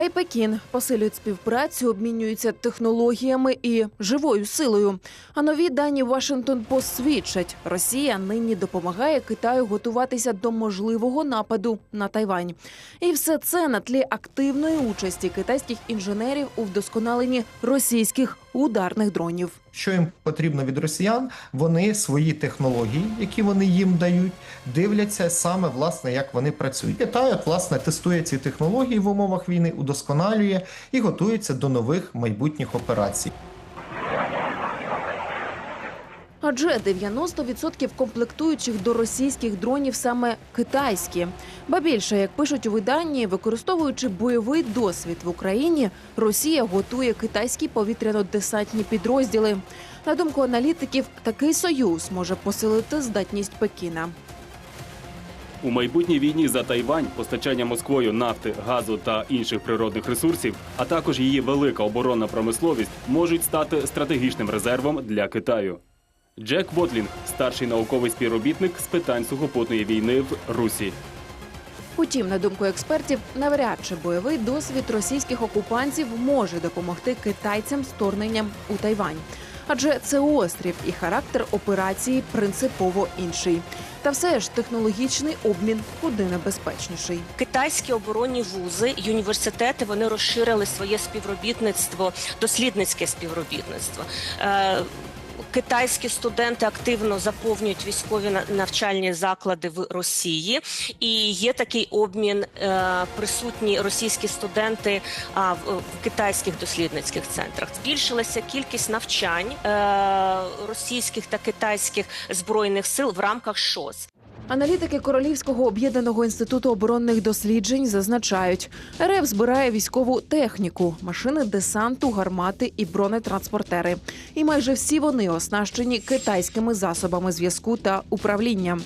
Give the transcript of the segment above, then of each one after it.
і Пекін посилюють співпрацю, обмінюються технологіями і живою силою. А нові дані Вашингтон посвідчать, свідчать, Росія нині допомагає Китаю готуватися до можливого нападу на Тайвань. І все це на тлі активної участі китайських інженерів у вдосконаленні російських ударних дронів. Що їм потрібно від росіян? Вони свої технології, які вони їм дають, дивляться саме власне, як вони працюють. Китай, власне, тестує ці технології в умовах війни, удосконалює і готується до нових майбутніх операцій. Адже 90% комплектуючих до російських дронів саме китайські. Ба більше, як пишуть у виданні, використовуючи бойовий досвід в Україні, Росія готує китайські повітряно-десантні підрозділи. На думку аналітиків, такий союз може посилити здатність Пекіна. У майбутній війні за Тайвань постачання Москвою нафти, газу та інших природних ресурсів, а також її велика оборонна промисловість можуть стати стратегічним резервом для Китаю. Джек Вотлінг, старший науковий співробітник з питань сухопутної війни в Русі. Утім, на думку експертів, навряд чи бойовий досвід російських окупантів може допомогти китайцям з вторгненням у Тайвань. Адже це острів і характер операції принципово інший. Та все ж технологічний обмін куди небезпечніший. Китайські оборонні вузи і університети вони розширили своє співробітництво, дослідницьке співробітництво. Китайські студенти активно заповнюють військові навчальні заклади в Росії, і є такий обмін. е, Присутні російські студенти а, в, в китайських дослідницьких центрах. Збільшилася кількість навчань е, російських та китайських збройних сил в рамках ШОС. Аналітики Королівського об'єднаного інституту оборонних досліджень зазначають, РФ збирає військову техніку, машини десанту, гармати і бронетранспортери. І майже всі вони оснащені китайськими засобами зв'язку та управління.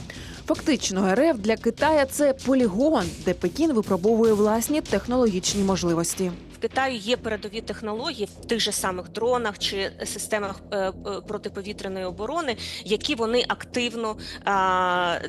Фактично, РФ для Китая це полігон, де Пекін випробовує власні технологічні можливості. В Китаї є передові технології в тих же самих дронах чи системах е, е, протиповітряної оборони, які вони активно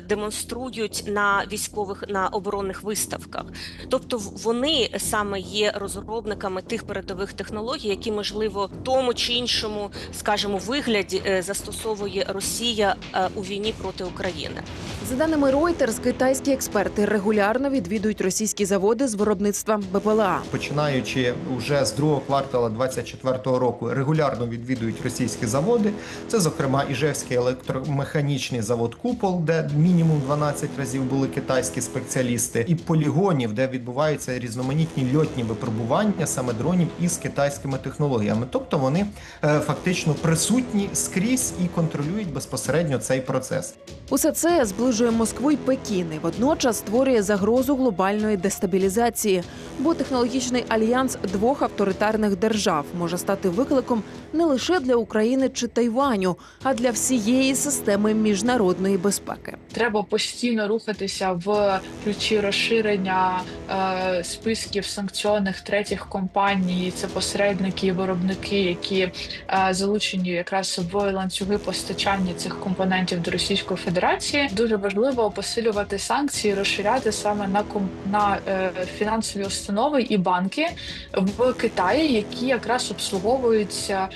демонструють на військових на оборонних виставках. Тобто, вони саме є розробниками тих передових технологій, які можливо в тому чи іншому, скажімо, вигляді е, застосовує Росія у війні проти України. За даними Reuters, китайські експерти регулярно відвідують російські заводи з виробництва БПЛА. Починаючи вже з другого квартала 2024 року, регулярно відвідують російські заводи. Це, зокрема, Іжевський електромеханічний завод Купол, де мінімум 12 разів були китайські спеціалісти, і полігонів, де відбуваються різноманітні льотні випробування саме дронів із китайськими технологіями. Тобто вони е, фактично присутні скрізь і контролюють безпосередньо цей процес. Усе це зближує Москву й Пекін і водночас створює загрозу глобальної дестабілізації, бо технологічний альянс двох авторитарних держав може стати викликом не лише для України чи Тайваню, а для всієї системи міжнародної безпеки. Треба постійно рухатися в ключі розширення е, списків санкціонних третіх компаній. Це посередники і виробники, які е, залучені якраз в ланцюги постачання цих компонентів до Російської Федерації. Дуже важливо посилювати санкції, розширяти саме на на е, фінансові установи і банки в Китаї, які якраз обслуговуються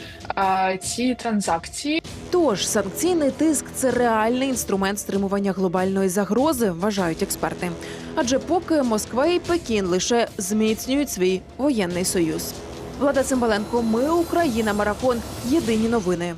ці транзакції. Тож санкційний тиск це реальний інструмент стримування глобальної загрози, вважають експерти. Адже поки Москва і Пекін лише зміцнюють свій воєнний союз. Влада Цимбаленко, ми Україна, марафон. Єдині новини.